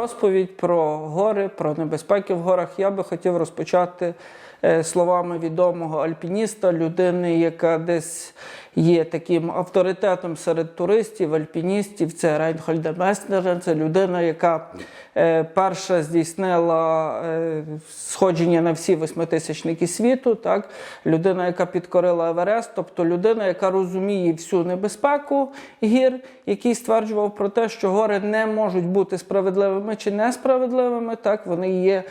Розповідь про гори, про небезпеки в горах. Я би хотів розпочати словами відомого альпініста, людини, яка десь є таким авторитетом серед туристів, альпіністів. Це Рейнхольда Меснера. Це людина, яка е, перша здійснила е, сходження на всі восьмитисячники світу. Так? Людина, яка підкорила Еверест, тобто людина, яка розуміє всю небезпеку гір, який стверджував про те, що гори не можуть бути справедливими чи несправедливими. Так, вони є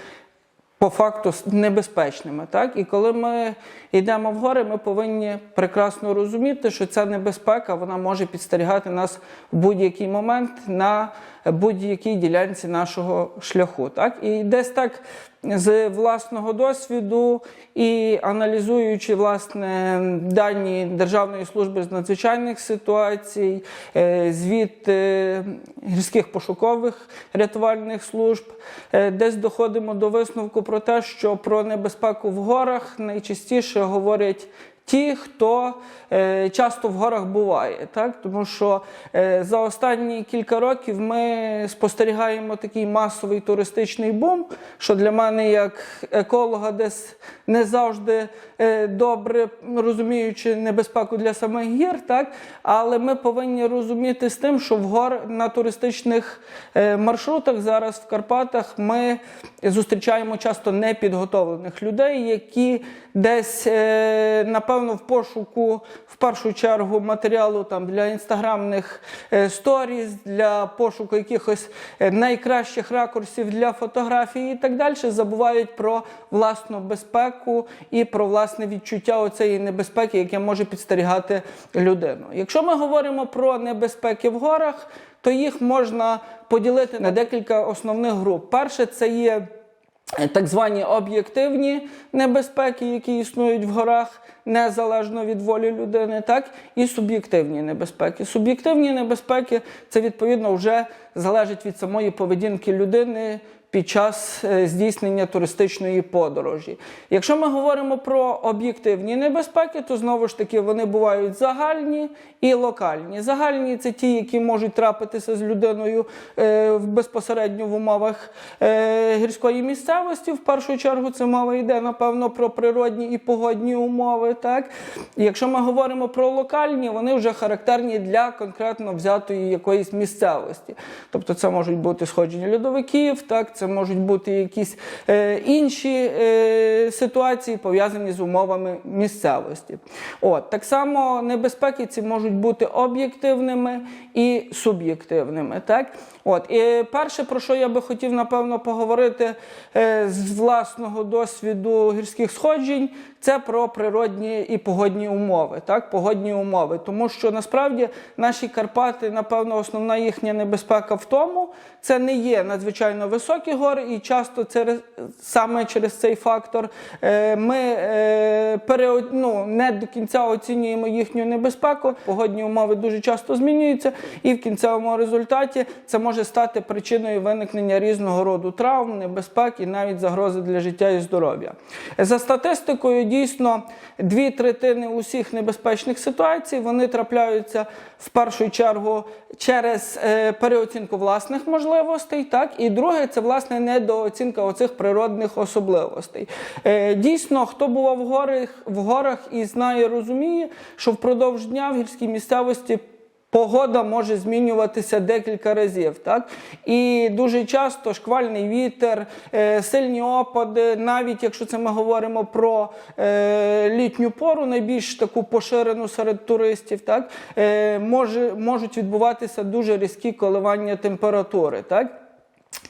по факту небезпечними. Так? І коли ми йдемо в гори, ми повинні прекрасно розуміти, що ця небезпека вона може підстерігати нас в будь-який момент на будь-якій ділянці нашого шляху. Так? І десь так з власного досвіду і аналізуючи власне дані Державної служби з надзвичайних ситуацій, е, звіт е, гірських пошукових рятувальних служб, е, десь доходимо до висновку про те, що про небезпеку в горах найчастіше говорять. Ті, хто е, часто в горах буває, так? Тому що е, за останні кілька років ми спостерігаємо такий масовий туристичний бум, що для мене, як еколога, десь не завжди е, добре розуміючи небезпеку для самих гір, так? Але ми повинні розуміти з тим, що в гор на туристичних е, маршрутах зараз в Карпатах ми зустрічаємо часто непідготовлених людей, які десь е, напевно в пошуку в першу чергу матеріалу там для інстаграмних е, сторіз, для пошуку якихось е, найкращих ракурсів для фотографії і так далі, забувають про власну безпеку і про власне відчуття оцеї небезпеки, яке може підстерігати людину. Якщо ми говоримо про небезпеки в горах, то їх можна поділити на декілька основних груп. Перше, це є так звані об'єктивні небезпеки, які існують в горах, незалежно від волі людини, так і суб'єктивні небезпеки. Суб'єктивні небезпеки це відповідно вже залежить від самої поведінки людини. Під час е, здійснення туристичної подорожі. Якщо ми говоримо про об'єктивні небезпеки, то знову ж таки вони бувають загальні і локальні. Загальні це ті, які можуть трапитися з людиною е, безпосередньо в умовах е, гірської місцевості. В першу чергу це мова йде, напевно, про природні і погодні умови. Так? Якщо ми говоримо про локальні, вони вже характерні для конкретно взятої якоїсь місцевості. Тобто це можуть бути сходження льодовиків, так, це можуть бути якісь е, інші е, ситуації, пов'язані з умовами місцевості. От, так само небезпеки ці можуть бути об'єктивними і суб'єктивними. Так? От, і перше, про що я би хотів, напевно, поговорити е, з власного досвіду гірських сходжень, це про природні і погодні умови. Так? Погодні умови. Тому що насправді наші Карпати, напевно, основна їхня небезпека в тому, це не є надзвичайно високі гори, і часто це саме через цей фактор е, ми е, перео- ну, не до кінця оцінюємо їхню небезпеку. Погодні умови дуже часто змінюються, і в кінцевому результаті це може стати причиною виникнення різного роду травм, небезпек і навіть загрози для життя і здоров'я. За статистикою, дійсно, дві третини усіх небезпечних ситуацій вони трапляються в першу чергу через е, переоцінку власних можливостей, так і друге це власне недооцінка оцих природних особливостей. Е, дійсно, хто бував в горах, в горах і знає, розуміє, що впродовж дня в гірській місцевості. Погода може змінюватися декілька разів, так? І дуже часто шквальний вітер, е, сильні опади, навіть якщо це ми говоримо про е, літню пору, найбільш таку поширену серед туристів, так? Е, може, можуть відбуватися дуже різкі коливання температури, так.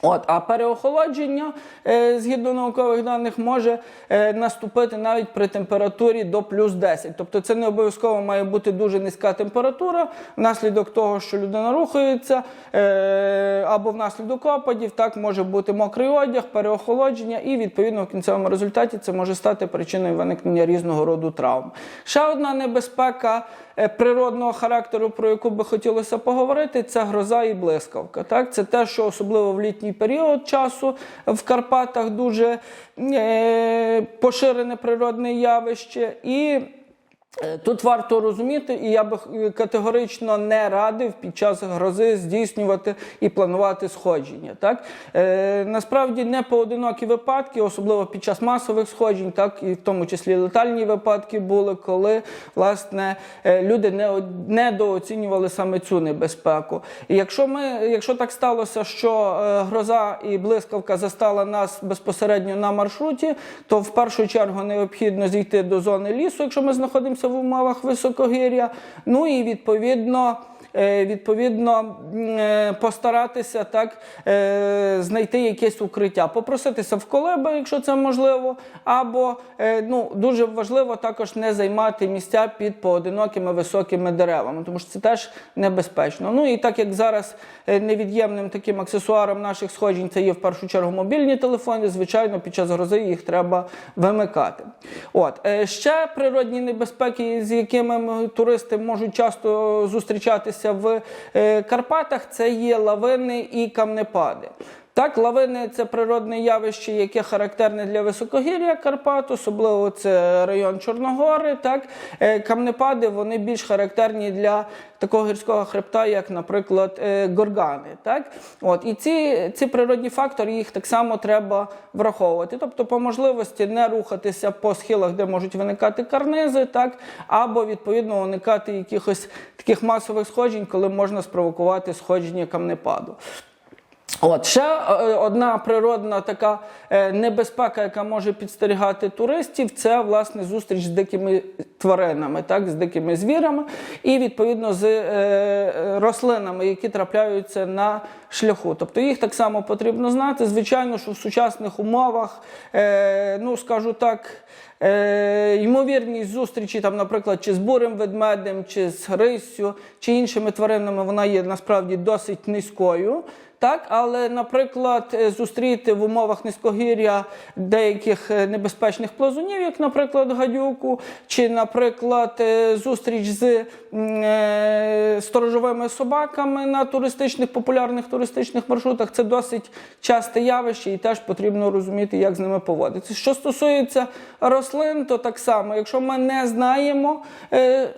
От, а переохолодження, е, згідно наукових даних, може е, наступити навіть при температурі до плюс 10. Тобто це не обов'язково має бути дуже низька температура внаслідок того, що людина рухається, е, або внаслідок опадів, так може бути мокрий одяг, переохолодження, і відповідно в кінцевому результаті це може стати причиною виникнення різного роду травм. Ще одна небезпека природного характеру, про яку би хотілося поговорити, це гроза і блискавка. Так? Це те, що особливо в літній період часу в Карпатах дуже е, поширене природне явище. І Тут варто розуміти, і я би е, категорично не радив під час грози здійснювати і планувати сходження. Так? Е, насправді не поодинокі випадки, особливо під час масових сходжень, так і в тому числі летальні випадки були, коли власне е, люди не, недооцінювали саме цю небезпеку. І якщо ми, якщо так сталося, що е, гроза і блискавка застала нас безпосередньо на маршруті, то в першу чергу необхідно зійти до зони лісу, якщо ми знаходимося в умовах високогір'я. Ну і відповідно. Е, Відповідно, е, постаратися так е, знайти якесь укриття, попроситися в колеби, якщо це можливо, або ну дуже важливо також не займати місця під поодинокими високими деревами, тому що це теж небезпечно. Ну і так як зараз невід'ємним таким аксесуаром наших сходжень це є в першу чергу мобільні телефони, звичайно, під час грози їх треба вимикати. От ще природні небезпеки, з якими туристи можуть часто зустрічатися в е, Карпатах, це є лавини і камнепади. Так, лавини це природне явище, яке характерне для високогір'я Карпат, особливо це район Чорногори. Так, Е, камнепади вони більш характерні для такого гірського хребта, як, наприклад, е, горгани. Так, от і ці, ці природні фактори їх так само треба враховувати. Тобто, по можливості не рухатися по схилах, де можуть виникати карнизи, так, або відповідно уникати якихось таких масових сходжень, коли можна спровокувати сходження камнепаду. От ще е, одна природна така е, небезпека, яка може підстерігати туристів, це власне зустріч з дикими тваринами, так, з дикими звірами, і відповідно з е, рослинами, які трапляються на шляху. Тобто їх так само потрібно знати. Звичайно, що в сучасних умовах, е, ну скажу так. Е, ймовірність зустрічі, там, наприклад, чи з бурим ведмедем, чи з риссю, чи іншими тваринами, вона є насправді досить низькою. Так, але, наприклад, е, зустріти в умовах низькогір'я деяких е, небезпечних плазунів, як, наприклад, гадюку, чи, наприклад, е, зустріч з сторожовими собаками на туристичних популярних туристичних маршрутах, це досить часте явище, і теж потрібно розуміти, як з ними поводитися. Що стосується рослин, то так само, якщо ми не знаємо,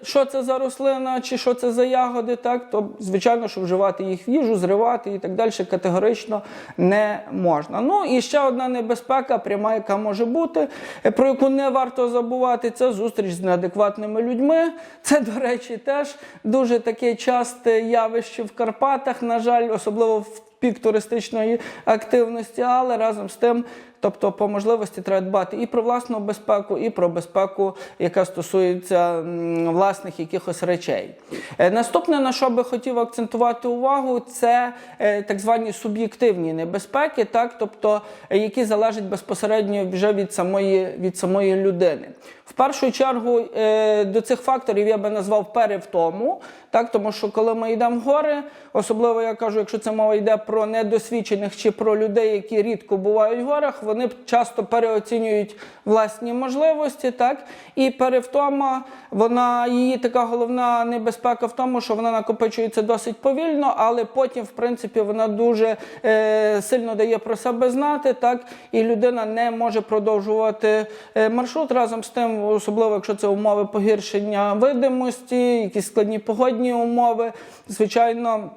що це за рослина чи що це за ягоди, так то звичайно, що вживати їх в їжу, зривати і так далі категорично не можна. Ну і ще одна небезпека, пряма, яка може бути, е, про яку не варто забувати, це зустріч з неадекватними людьми. Це, до речі, теж дуже таке часте явище в Карпатах, на жаль, особливо в пік туристичної активності, але разом з тим. Тобто, по можливості треба дбати і про власну безпеку, і про безпеку, яка стосується власних якихось речей. Е, Наступне, на що би хотів акцентувати увагу, це е, так звані суб'єктивні небезпеки, так, тобто, які залежать безпосередньо вже від самої, від самої людини. В першу чергу е, до цих факторів я би назвав перевтому, так, тому що коли ми йдемо в гори, особливо я кажу, якщо це мова йде про недосвідчених чи про людей, які рідко бувають в горах, вони часто переоцінюють власні можливості, так, і перевтома, вона її така головна небезпека в тому, що вона накопичується досить повільно, але потім, в принципі, вона дуже е, сильно дає про себе знати, так, і людина не може продовжувати е, маршрут разом з тим, особливо якщо це умови погіршення видимості, якісь складні погодні умови, звичайно.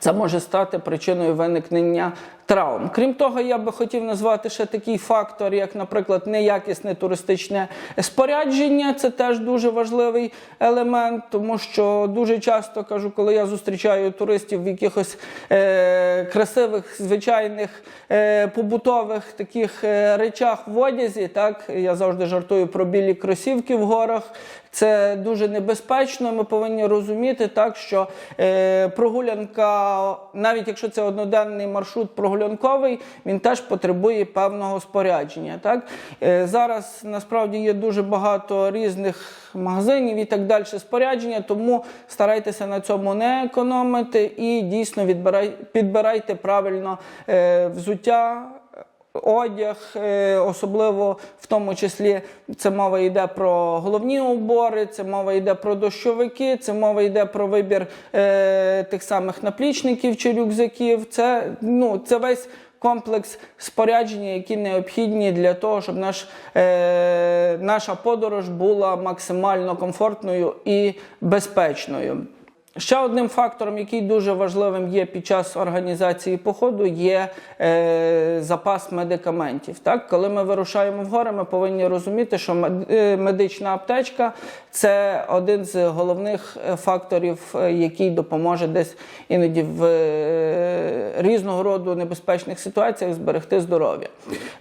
Це може стати причиною виникнення травм. Крім того, я би хотів назвати ще такий фактор, як, наприклад, неякісне туристичне спорядження. Це теж дуже важливий елемент, тому що дуже часто кажу, коли я зустрічаю туристів в якихось е, красивих, звичайних е, побутових таких е, речах в одязі, так я завжди жартую про білі кросівки в горах. Це дуже небезпечно. Ми повинні розуміти, так що е, прогулянка, навіть якщо це одноденний маршрут прогулянковий, він теж потребує певного спорядження. Так? Е, зараз насправді є дуже багато різних магазинів і так далі спорядження, тому старайтеся на цьому не економити і дійсно відбирай, підбирайте правильно е, взуття одяг, е, особливо в тому числі це мова йде про головні убори, це мова йде про дощовики, це мова йде про вибір е, тих самих наплічників чи рюкзаків. Це, ну, це весь комплекс спорядження, які необхідні для того, щоб наш, е, наша подорож була максимально комфортною і безпечною. Ще одним фактором, який дуже важливим є під час організації походу, є е, запас медикаментів. Так? Коли ми вирушаємо в гори, ми повинні розуміти, що е, медична аптечка це один з головних е, факторів, е, який допоможе десь іноді в е, різного роду небезпечних ситуаціях зберегти здоров'я.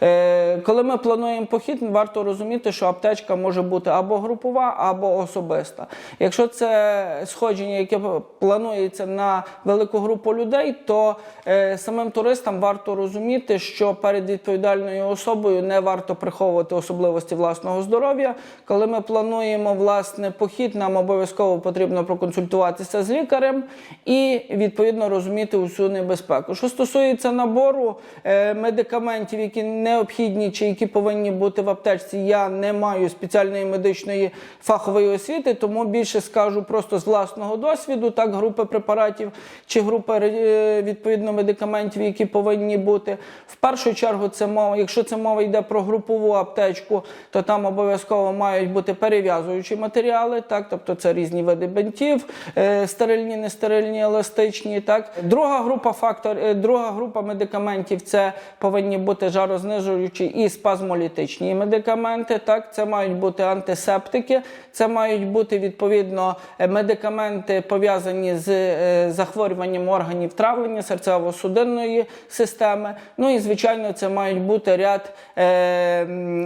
Е, коли ми плануємо похід, варто розуміти, що аптечка може бути або групова, або особиста. Якщо це сходження, яке планується на велику групу людей, то е, самим туристам варто розуміти, що перед відповідальною особою не варто приховувати особливості власного здоров'я. Коли ми плануємо власне похід, нам обов'язково потрібно проконсультуватися з лікарем і відповідно розуміти усю небезпеку. Що стосується набору е, медикаментів, які необхідні чи які повинні бути в аптечці, я не маю спеціальної медичної фахової освіти, тому більше скажу просто з власного досвіду, так, групи препаратів чи групи е, відповідно медикаментів, які повинні бути. В першу чергу це мова, якщо це мова йде про групову аптечку, то там обов'язково мають бути перев'язуючі матеріали, так, тобто це різні види бинтів, е, стерильні, нестерильні, еластичні. Так. Друга група фактор, е, друга група медикаментів це повинні бути жарознижуючі і спазмолітичні медикаменти. Так, це мають бути антисептики, це мають бути відповідно медикаменти пов'язані з е, захворюванням органів травлення, серцево-судинної системи. Ну і звичайно, це мають бути ряд е,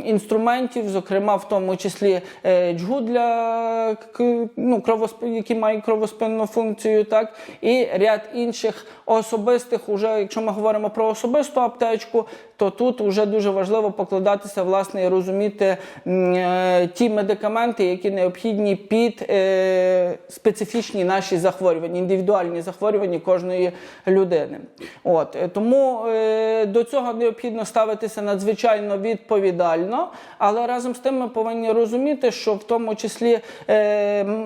інструментів, зокрема в тому числі е, джгут для ну, кровосп- які мають кровоспинну функцію, так і ряд інших особистих, уже якщо ми говоримо про особисту аптечку, то тут вже дуже важливо покладатися власне і розуміти е, ті медикаменти, які необхідні під е, специфічні наші захворювання, індивідуальні захворювання кожної людини. От е, тому до цього необхідно ставитися надзвичайно відповідально, але разом з тим ми повинні розуміти, що в тому числі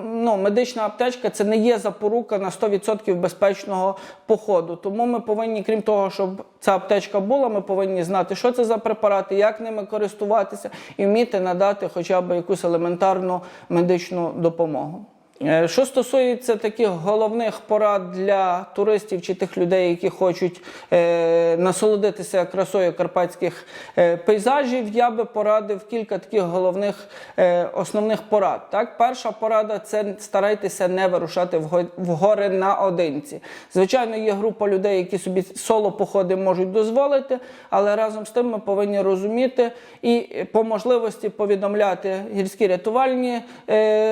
ну, медична аптечка це не є запорука на 100% безпечного походу. Тому ми повинні, крім того, щоб ця аптечка була, ми повинні знати, що це за препарати, як ними користуватися і вміти надати хоча б якусь елементарну медичну допомогу. Е, Що стосується таких головних порад для туристів чи тих людей, які хочуть е, насолодитися красою карпатських е, пейзажів, я би порадив кілька таких головних основних порад. Так, перша порада це старайтеся не вирушати в гори наодинці. Звичайно, є група людей, які собі соло походи можуть дозволити, але разом з тим ми повинні розуміти і по можливості повідомляти гірські рятувальні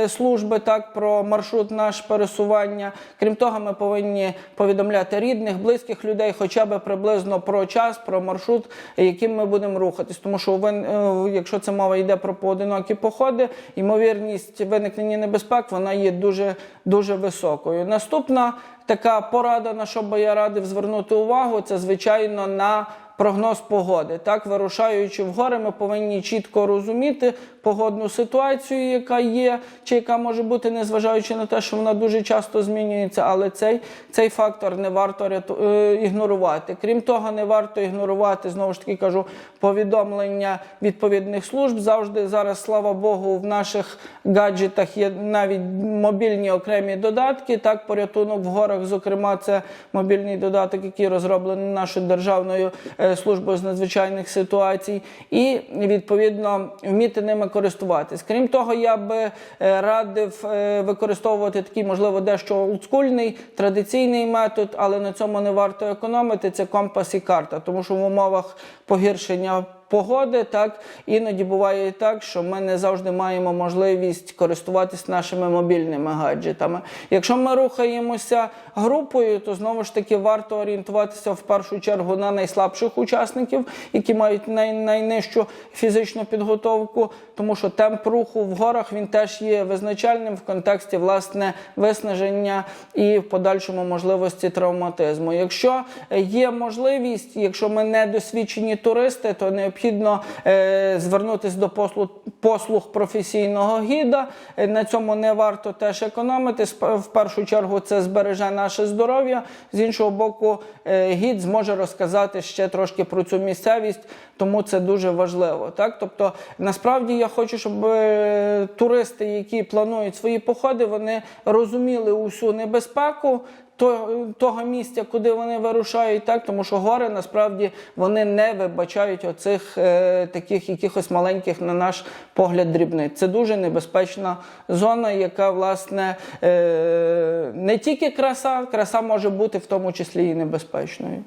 служби так про маршрут наш пересування. Крім того, ми повинні повідомляти рідних, близьких людей, хоча б приблизно про час, про маршрут, яким ми будемо рухатись. Тому що е, якщо це мова йде про поодинокі походи, ймовірність виникнення небезпек вона є дуже дуже високою. Наступна така порада, на що би я радив звернути увагу, це звичайно на прогноз погоди. Так, вирушаючи в гори, ми повинні чітко розуміти погодну ситуацію, яка є, чи яка може бути, незважаючи на те, що вона дуже часто змінюється, але цей, цей фактор не варто ряту- е, ігнорувати. Крім того, не варто ігнорувати, знову ж таки кажу, повідомлення відповідних служб. Завжди зараз, слава Богу, в наших гаджетах є навіть мобільні окремі додатки. Так, порятунок в горах, зокрема, це мобільний додаток, який розроблений нашою державною е, службою з надзвичайних ситуацій, і відповідно вміти ними користуватись. Крім того, я би е, радив е, використовувати такий, можливо, дещо олдскульний традиційний метод, але на цьому не варто економити. Це компас і карта, тому що в умовах погіршення погоди, так іноді буває і так, що ми не завжди маємо можливість користуватись нашими мобільними гаджетами. Якщо ми рухаємося групою, то знову ж таки варто орієнтуватися в першу чергу на найслабших учасників, які мають най, найнижчу фізичну підготовку, тому що темп руху в горах він теж є визначальним в контексті власне виснаження і в подальшому можливості травматизму. Якщо є можливість, якщо ми не досвідчені туристи, то необхідно необхідно е, звернутися до послуг, послуг професійного гіда. Е, На цьому не варто теж економити. В першу чергу це збереже наше здоров'я. З іншого боку, е, гід зможе розказати ще трошки про цю місцевість, тому це дуже важливо. Так? Тобто, насправді я хочу, щоб туристи, які планують свої походи, вони розуміли усю небезпеку. То- Того місця, куди вони вирушають, так тому що гори насправді вони не вибачають оцих е, таких якихось маленьких, на наш погляд, дрібниць. Це дуже небезпечна зона, яка власне е, не тільки краса, краса може бути в тому числі і небезпечною.